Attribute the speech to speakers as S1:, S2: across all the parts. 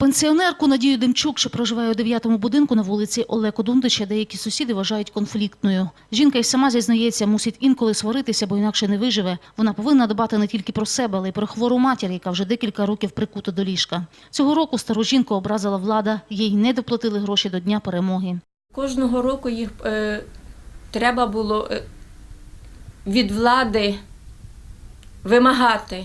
S1: Пенсіонерку Надію Демчук, що проживає у дев'ятому будинку на вулиці Олеко Дундича, деякі сусіди вважають конфліктною. Жінка й сама зізнається, мусить інколи сваритися, бо інакше не виживе. Вона повинна дбати не тільки про себе, але й про хвору матір, яка вже декілька років прикута до ліжка. Цього року стару жінку образила влада, їй не доплатили гроші до Дня перемоги.
S2: Кожного року їх е, треба було е, від влади вимагати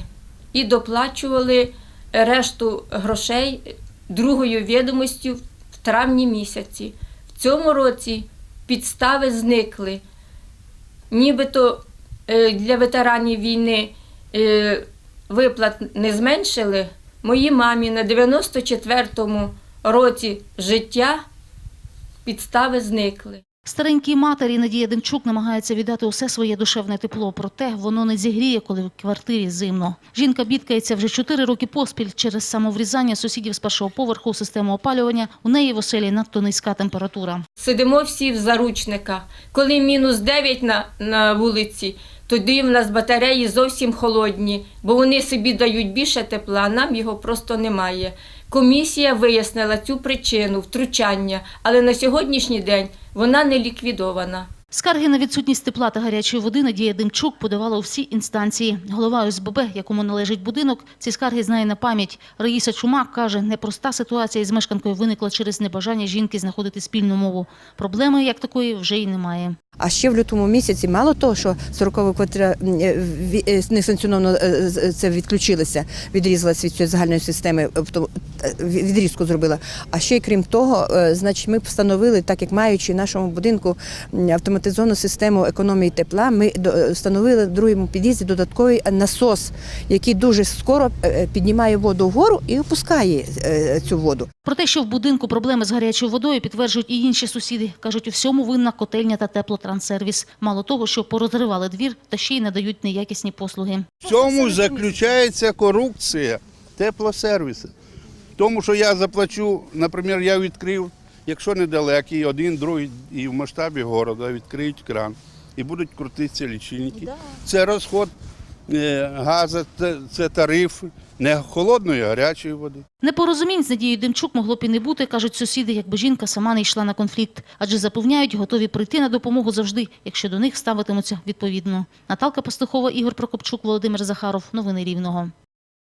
S2: і доплачували решту грошей другою відомостю в травні місяці. В цьому році підстави зникли. Нібито е, для ветеранів війни е, виплат не зменшили. Моїй мамі на 94-му році життя підстави зникли.
S1: Старенькій матері Надія Демчук намагається віддати усе своє душевне тепло, проте воно не зігріє, коли в квартирі зимно. Жінка бідкається вже чотири роки поспіль через самоврізання сусідів з першого поверху систему опалювання. У неї в оселі надто низька температура.
S2: Сидимо всі в заручниках. Коли мінус 9 на, на вулиці, тоді в нас батареї зовсім холодні, бо вони собі дають більше тепла, а нам його просто немає. Комісія вияснила цю причину втручання, але на сьогоднішній день вона не ліквідована.
S1: Скарги на відсутність тепла та гарячої води Надія Демчук подавала у всі інстанції. Голова ОСББ, якому належить будинок, ці скарги знає на пам'ять. Раїса Чумак каже, непроста ситуація із мешканкою виникла через небажання жінки знаходити спільну мову. Проблеми як такої вже й немає.
S3: А ще в лютому місяці, мало того, що 40 квартира е, е, несанкціоновано е, це відключилося, відрізалась від цієї загальної системи, в тому- е, відрізку зробила. А ще й крім того, е, значить, ми встановили, так як маючи в нашому будинку автоматизовану систему економії тепла, ми до- е, встановили в другому під'їзді додатковий насос, який дуже скоро е, піднімає воду вгору і опускає е, цю воду.
S1: Про те, що в будинку проблеми з гарячою водою, підтверджують і інші сусіди. Кажуть, у всьому винна котельня та теплотранссервіс. Мало того, що порозривали двір, та ще й надають неякісні послуги.
S4: В цьому заключається корупція теплосервісу. Тому що я заплачу, наприклад, я відкрив, якщо недалекий, один, другий і в масштабі міста відкриють кран і будуть крутитися лічильники. Це розход е, газу, це, це тариф не холодної, а гарячої води.
S1: Непорозумінь з Надією Демчук могло б і не бути, кажуть сусіди, якби жінка сама не йшла на конфлікт. Адже запевняють, готові прийти на допомогу завжди, якщо до них ставитимуться відповідно. Наталка Пастухова, Ігор Прокопчук, Володимир Захаров. Новини Рівного.